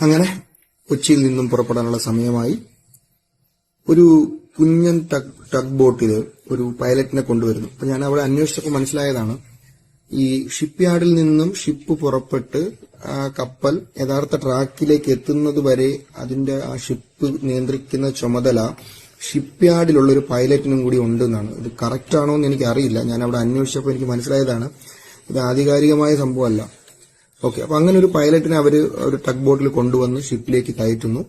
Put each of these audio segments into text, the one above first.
അങ്ങനെ കൊച്ചിയിൽ നിന്നും പുറപ്പെടാനുള്ള സമയമായി ഒരു കുഞ്ഞൻ ടഗ് ബോട്ടിൽ ഒരു പൈലറ്റിനെ കൊണ്ടുവരുന്നു. അപ്പൊ ഞാൻ അവിടെ അന്വേഷിച്ചപ്പോൾ മനസ്സിലായതാണ് ഈ ഷിപ്പ് യാർഡിൽ നിന്നും ഷിപ്പ് പുറപ്പെട്ട് ആ കപ്പൽ യഥാർത്ഥ ട്രാക്കിലേക്ക് എത്തുന്നത് വരെ അതിന്റെ ആ ഷിപ്പ് നിയന്ത്രിക്കുന്ന ചുമതല ഷിപ്പ് യാർഡിലുള്ള ഒരു പൈലറ്റിനും കൂടി ഉണ്ടെന്നാണ്. ഇത് കറക്റ്റ് ആണോ എന്ന് എനിക്ക് അറിയില്ല ഞാൻ അവിടെ അന്വേഷിച്ചപ്പോൾ എനിക്ക് മനസ്സിലായതാണ്. ഇത് ആധികാരികമായ സംഭവമല്ല. ഓക്കെ അപ്പൊ അങ്ങനെ ഒരു പൈലറ്റിനെ അവർ ഒരു ടഗ് ബോട്ടിൽ കൊണ്ടുവന്ന് ഷിപ്പിലേക്ക് കയറ്റുന്നു.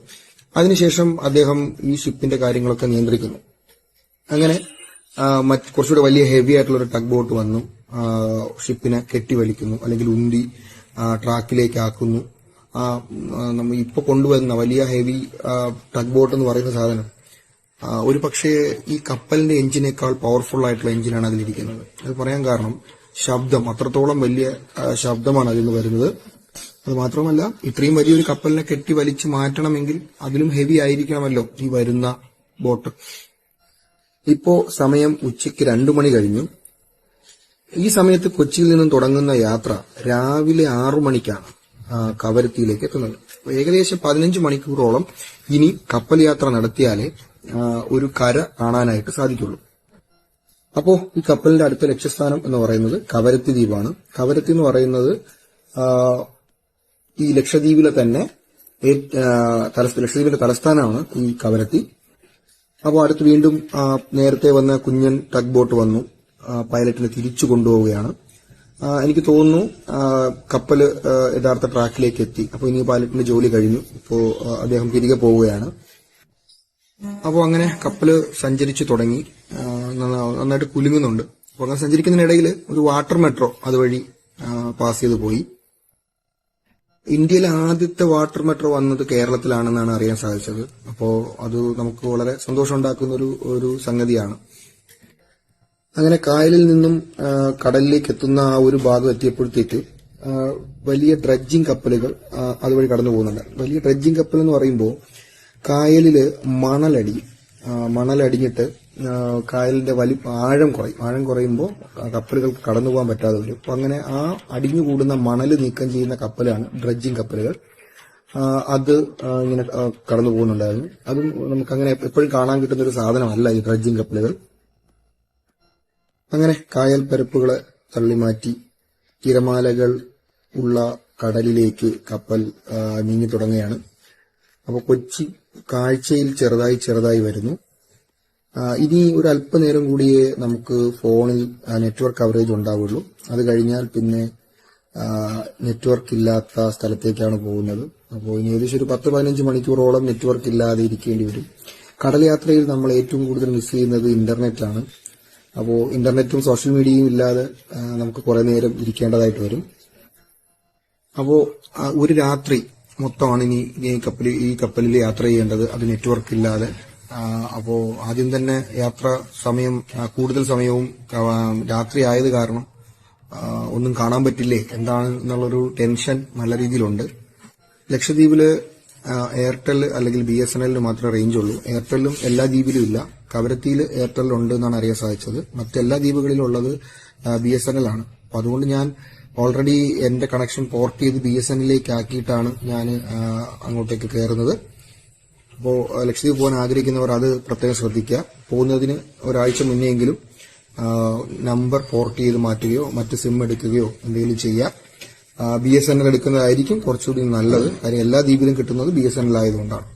അതിനുശേഷം അദ്ദേഹം ഈ ഷിപ്പിന്റെ കാര്യങ്ങളൊക്കെ നിയന്ത്രിക്കുന്നു. അങ്ങനെ കുറച്ചുകൂടെ വലിയ ഹെവി ആയിട്ടുള്ള ഒരു ടഗ് ബോട്ട് വന്നു. ഷിപ്പിനെ കെട്ടിവലിക്കുന്നു അല്ലെങ്കിൽ ഉന്തി ട്രാക്കിലേക്ക് ആക്കുന്നു നമ്മൾ ഇപ്പൊ കൊണ്ടുവരുന്ന വലിയ ഹെവി ടഗ് ബോട്ട് എന്ന് പറയുന്ന സാധനം ഒരു പക്ഷേ ഈ കപ്പലിന്റെ എഞ്ചിനേക്കാൾ പവർഫുൾ ആയിട്ടുള്ള എഞ്ചിനാണ് അതിലിരിക്കുന്നത്. അത് പറയാൻ കാരണം ശബ്ദം. അത്രത്തോളം വലിയ ശബ്ദമാണ് അതിൽ നിന്ന് വരുന്നത്. അത് മാത്രമല്ല ഇത്രയും വലിയൊരു കപ്പലിനെ കെട്ടി വലിച്ചു മാറ്റണമെങ്കിൽ അതിലും ഹെവി ആയിരിക്കണമല്ലോ ഈ വരുന്ന ബോട്ട് ഇപ്പോ സമയം ഉച്ചയ്ക്ക് രണ്ടു മണി കഴിഞ്ഞു. ഈ സമയത്ത് കൊച്ചിയിൽ നിന്നും തുടങ്ങുന്ന യാത്ര രാവിലെ ആറു മണിക്കാണ് കവരത്തിയിലേക്ക് എത്തുന്നത്. ഏകദേശം പതിനഞ്ച് മണിക്കൂറോളം ഇനി കപ്പൽ യാത്ര നടത്തിയാലേ ഒരു കര കാണാനായിട്ട് സാധിക്കുള്ളൂ. അപ്പോ ഈ കപ്പലിന്റെ അടുത്ത ലക്ഷ്യസ്ഥാനം എന്ന് പറയുന്നത് കവരത്തി ദ്വീപാണ്. കവരത്തി എന്ന് പറയുന്നത് ഈ ലക്ഷദ്വീപിലെ തന്നെ ലക്ഷദ്വീപിന്റെ തലസ്ഥാനമാണ് ഈ കവരത്തി. അപ്പോൾ അടുത്ത് വീണ്ടും നേരത്തെ വന്ന കുഞ്ഞൻ ടഗ് ബോട്ട് വന്നു പൈലറ്റിനെ തിരിച്ചു കൊണ്ടുപോവുകയാണ്. എനിക്ക് തോന്നുന്നു കപ്പൽ യഥാർത്ഥ ട്രാക്കിലേക്ക് എത്തി. അപ്പോൾ ഇനി പൈലറ്റിന്റെ ജോലി കഴിഞ്ഞു. ഇപ്പോൾ അദ്ദേഹം തിരികെ പോവുകയാണ്. അപ്പോൾ അങ്ങനെ കപ്പൽ സഞ്ചരിച്ചു തുടങ്ങി. നന്നായിട്ട് കുലുങ്ങുന്നുണ്ട്. അപ്പോൾ അങ്ങനെ സഞ്ചരിക്കുന്നതിനിടയിൽ ഒരു വാട്ടർ മെട്രോ അതുവഴി പാസ് ചെയ്തു പോയി. ഇന്ത്യയിൽ ആദ്യത്തെ വാട്ടർ മെട്രോ വന്നത് കേരളത്തിലാണെന്നാണ് അറിയാൻ സാധിച്ചത്. അപ്പോൾ അത് നമുക്ക് വളരെ സന്തോഷം ഉണ്ടാക്കുന്ന ഒരു ഒരു സംഗതിയാണ്. അങ്ങനെ കായലിൽ നിന്നും കടലിലേക്ക് എത്തുന്ന ആ ഒരു ഭാഗം എത്തിയപ്പോഴത്തേക്ക് വലിയ ഡ്രഡ്ജിംഗ് കപ്പലുകൾ അതുവഴി കടന്നു പോകുന്നുണ്ട്. വലിയ ഡ്രഡ്ജിംഗ് കപ്പൽ എന്ന് പറയുമ്പോൾ കായലിൽ മണലടി മണലടിഞ്ഞിട്ട് കായലിന്റെ വലി ആഴം കുറയും. ആഴം കുറയുമ്പോൾ കപ്പലുകൾക്ക് കടന്നു പോകാൻ പറ്റാതെ വരും അപ്പൊ അങ്ങനെ ആ അടിഞ്ഞു കൂടുന്ന മണൽ നീക്കം ചെയ്യുന്ന കപ്പലാണ് ഡ്രഡ്ജിങ് കപ്പലുകൾ. അത് ഇങ്ങനെ കടന്നു പോകുന്നുണ്ടായിരുന്നു. അതും നമുക്ക് അങ്ങനെ എപ്പോഴും കാണാൻ കിട്ടുന്ന ഒരു സാധനമല്ല ഈ ഡ്രഡ്ജിങ് കപ്പലുകൾ. അങ്ങനെ കായൽ പരപ്പുകളെ തള്ളിമാറ്റി തിരമാലകൾ ഉള്ള കടലിലേക്ക് കപ്പൽ നീങ്ങി തുടങ്ങുകയാണ്. അപ്പോൾ കൊച്ചി കാഴ്ചയിൽ ചെറുതായി ചെറുതായി വരുന്നു. ഇനി ഒരു അല്പനേരം കൂടിയേ നമുക്ക് ഫോണിൽ നെറ്റ്വർക്ക് കവറേജ് ഉണ്ടാവുള്ളൂ. അത് കഴിഞ്ഞാൽ പിന്നെ നെറ്റ്വർക്ക് ഇല്ലാത്ത സ്ഥലത്തേക്കാണ് പോകുന്നത്. അപ്പോൾ ഇനി ഏകദേശം ഒരു പത്ത് പതിനഞ്ച് മണിക്കൂറോളം നെറ്റ്വർക്ക് ഇല്ലാതെ ഇരിക്കേണ്ടി വരും. കടൽ യാത്രയിൽ നമ്മൾ ഏറ്റവും കൂടുതൽ മിസ് ചെയ്യുന്നത് ഇന്റർനെറ്റാണ്. അപ്പോൾ ഇന്റർനെറ്റും സോഷ്യൽ മീഡിയയും ഇല്ലാതെ നമുക്ക് കുറെ നേരം ഇരിക്കേണ്ടതായിട്ട് വരും. അപ്പോ ഒരു രാത്രി മൊത്തമാണ് ഇനി ഈ കപ്പലിൽ ഈ കപ്പലിൽ യാത്ര ചെയ്യേണ്ടത്. അത് നെറ്റ്വർക്ക് ഇല്ലാതെ ആ, അപ്പോ ആദ്യം തന്നെ യാത്ര സമയം കൂടുതൽ സമയവും രാത്രി ആയത് കാരണം ഒന്നും കാണാൻ പറ്റില്ലേ? എന്താണ് എന്നുള്ളൊരു ടെൻഷൻ നല്ല രീതിയിലുണ്ട്. ലക്ഷദ്വീപിൽ എയർടെൽ അല്ലെങ്കിൽ ബി എസ് എൻ എല്ലിന് മാത്രമേ റേഞ്ച് ഉള്ളൂ എയർടെല്ലും എല്ലാ ദ്വീപിലും ഇല്ല. കവരത്തിയിൽ എയർടെൽ ഉണ്ട് എന്നാണ് അറിയാൻ സാധിച്ചത്. മറ്റെല്ലാ ദ്വീപുകളിലും ഉള്ളത് ബി എസ് എൻ എൽ ആണ്. അപ്പൊ അതുകൊണ്ട് ഞാൻ ഓൾറെഡി എന്റെ കണക്ഷൻ പോർട്ട് ചെയ്ത് ബി എസ് എൻ എല്ലിലേക്ക് ആക്കിയിട്ടാണ് ഞാൻ അങ്ങോട്ടേക്ക് കയറുന്നത്. അപ്പോൾ ലക്ഷദ്വീപ് പോകാൻ ആഗ്രഹിക്കുന്നവർ അത് പ്രത്യേകം ശ്രദ്ധിക്കുക. പോകുന്നതിന് ഒരാഴ്ച മുന്നെയെങ്കിലും നമ്പർ പോർട്ട് ചെയ്ത് മാറ്റുകയോ മറ്റ് സിം എടുക്കുകയോ എന്തെങ്കിലും ചെയ്യുക. ബി എസ് എൻ എൽ എടുക്കുന്നതായിരിക്കും കുറച്ചുകൂടി നല്ലത്. കാര്യം എല്ലാ ദ്വീപിലും കിട്ടുന്നത് ബി എസ് എൻ എൽ ആയതുകൊണ്ടാണ്.